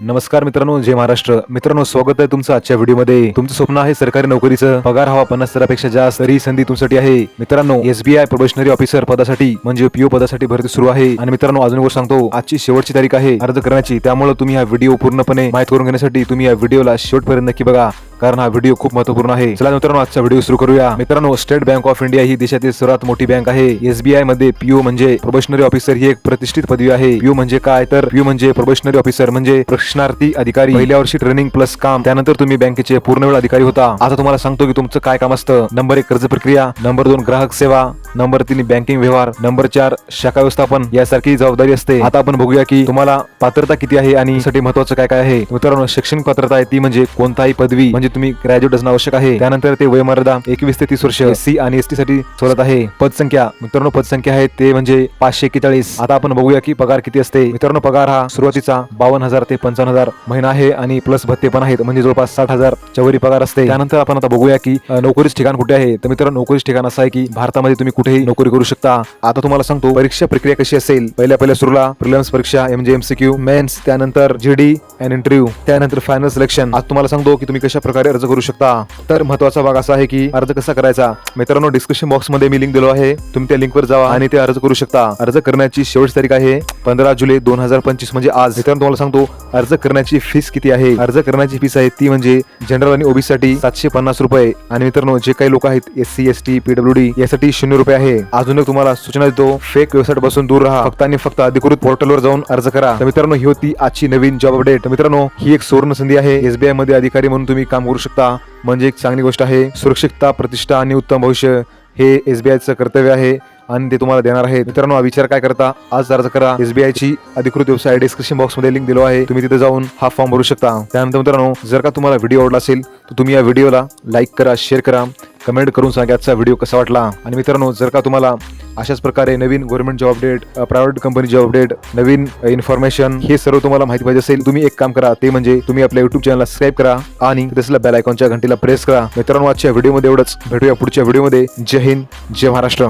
नमस्कार मित्रांनो जय महाराष्ट्र. मित्रांनो स्वागत आहे तुमचं आजच्या व्हिडिओमध्ये. तुमचं स्वप्न आहे सरकारी नोकरीचं. पगार हवा पन्नास हजारापेक्षा जास्त तरी संधी तुमच्यासाठी आहे. मित्रांनो एसबीआय प्रोबेशनरी ऑफिसर पदासाठी म्हणजे पीओ पदासाठी भरती सुरू आहे. आणि मित्रांनो अजून गोष्ट सांगतो. आजची शेवटची तारीख आहे अर्ज करण्याची त्यामुळे तुम्ही हा व्हिडिओ पूर्णपणे माहिती करून घेण्यासाठी तुम्ही या व्हिडिओला शेवटपर्यंत नक्की बघा. कारण हा व्हिडिओ खूप महत्त्वपूर्ण आहे. चला मित्रांनो आजचा व्हिडिओ सुरू करूया. मित्रांनो स्टेट बँक ऑफ इंडिया ही देशातील सर्वात मोठी बँक आहे. एसबीआयमध्ये पीओ म्हणजे प्रोबेशनरी ऑफिसर ही एक प्रतिष्ठित पदवी आहे. पीओ म्हणजे काय? तर पीओ म्हणजे प्रोबेशनरी ऑफिसर म्हणजे प्रशिक्षणार्थी अधिकारी. पहिल्या वर्षी ट्रेनिंग प्लस काम. त्यानंतर तुम्ही बँकेचे पूर्ण वेळ अधिकारी होता. आता तुम्हाला सांगतो की तुमचं काय काम असतं. नंबर एक कर्ज प्रक्रिया. नंबर दोन ग्राहक सेवा. नंबर तीन बँकिंग व्यवहार. नंबर चार शाखा व्यवस्थापन. यासारखी जबाबदारी असते. आता आपण बघूया की तुम्हाला पात्रता किती आहे आणि साठी महत्वाचं काय काय आहे. मित्रांनो शैक्षणिक पात्रता आहे ती म्हणजे कोणताही पदवी. म्हणजे म्हणजे तुम्ही ग्रॅज्युएट असणं आवश्यक आहे. त्यानंतर ते वयमर्यादा एकवीस ते तीस वर्ष सी आणि एस टी साठी सवलत आहे. पदसंख्या मित्रांनो पदसंख्या आहे ते म्हणजे पाचशे एक्केचाळीस. आता आपण बघूया की पगार किती असते. मित्रांनो पगार हा सुरुवातीचा बावन्न हजार ते पंचावन्न हजार महिना आहे आणि प्लस भत्ते पण आहेत. म्हणजे जवळपास साठ हजार वरी पगार असते. त्यानंतर आपण आता बघूया की नोकरीचं ठिकाण कुठे आहे. तर मित्रांनो नोकरीचं ठिकाण असं आहे की भारतामध्ये तुम्ही कुठेही नोकरी करू शकता. आता तुम्हाला सांगतो परीक्षा प्रक्रिया कशी असेल? पहिल्या पहिल्या सुरूला प्रिलिम्स परीक्षा म्हणजे एमसीक्यू मेन्स त्यानंतर जीडी अँड इंटरव्ह्यू त्यानंतर फायनल सिलेक्शन आज तुम्हाला सांगतो की तुम्ही कशा प्रकारे अर्ज करू शकता. तर महत्त्वाचा भाग असा आहे की अर्ज कसा करायचा? मित्रांनो डिस्क्रिप्शन बॉक्समध्ये मी लिंक दिलो आहे. तुम्ही त्या लिंकवर जावा आणि ते अर्ज करू शकता. अर्ज करण्याची शेवटची तारीख आहे पंधरा जुलै दोन हजार पंचवीस म्हणजे आज. मित्रांनो तुम्हाला सांगतो अर्ज करण्याची फीस किती आहे? अर्ज करण्याची फीस आहे ती म्हणजे जनरल आणि ओबीसी साठी सातशे पन्नास रुपये. आणि मित्रांनो जे काही लोक आहेत S C S T PW D यासाठी शून्य रुपये आहे. अजून एक तुम्हाला सूचना देतो फेक वेबसाईटपासून दूर राहा. फक्त आणि फक्त अधिकृत पोर्टलवर जाऊन अर्ज करा. तर मित्रांनो ही होती आजची नवीन जॉब अपडेट मित्रांनो ही एक सुवर्ण संधी आहे. एसबीआयमध्ये अधिकारी म्हणून तुम्ही काम करू शकता. म्हणजे एक चांगली गोष्ट आहे सुरक्षितता प्रतिष्ठा आणि उत्तम भविष्य हे एस बी आयचं कर्तव्य आहे. आणि ते तुम्हाला देणार आहे मित्रांनो हा विचार काय करता? आज अर्ज करा. एसबीआय ची अधिकृत वेबसाईट डिस्क्रिप्शन बॉक्समध्ये लिंक दिलो आहे. तुम्ही तिथे जाऊन हा फॉर्म भरू शकता. त्यानंतर मित्रांनो जर का तुम्हाला व्हिडिओ आवडला असेल तर तुम्ही या व्हिडिओला लाईक करा शेअर करा. कमेंट करून सांगा आजचा व्हिडिओ कसा वाटला. आणि मित्रांनो जर का तुम्हाला अशाच प्रकारे नवीन government job update private company job update नवीन इन्फॉर्मेशन हे सर्व तुम्हाला माहिती पाहिजे असेल तुम्ही एक काम करा. ते म्हणजे तुम्ही आपल्या युट्यूब चॅनलला सबस्क्राईब करा आणि तसला बेल आयकॉनच्या घंटीला प्रेस करा. मित्रांनो आजच्या व्हिडिओमध्ये एवढंच. भेटूया पुढच्या व्हिडिओमध्ये जय हिंद जय महाराष्ट्र.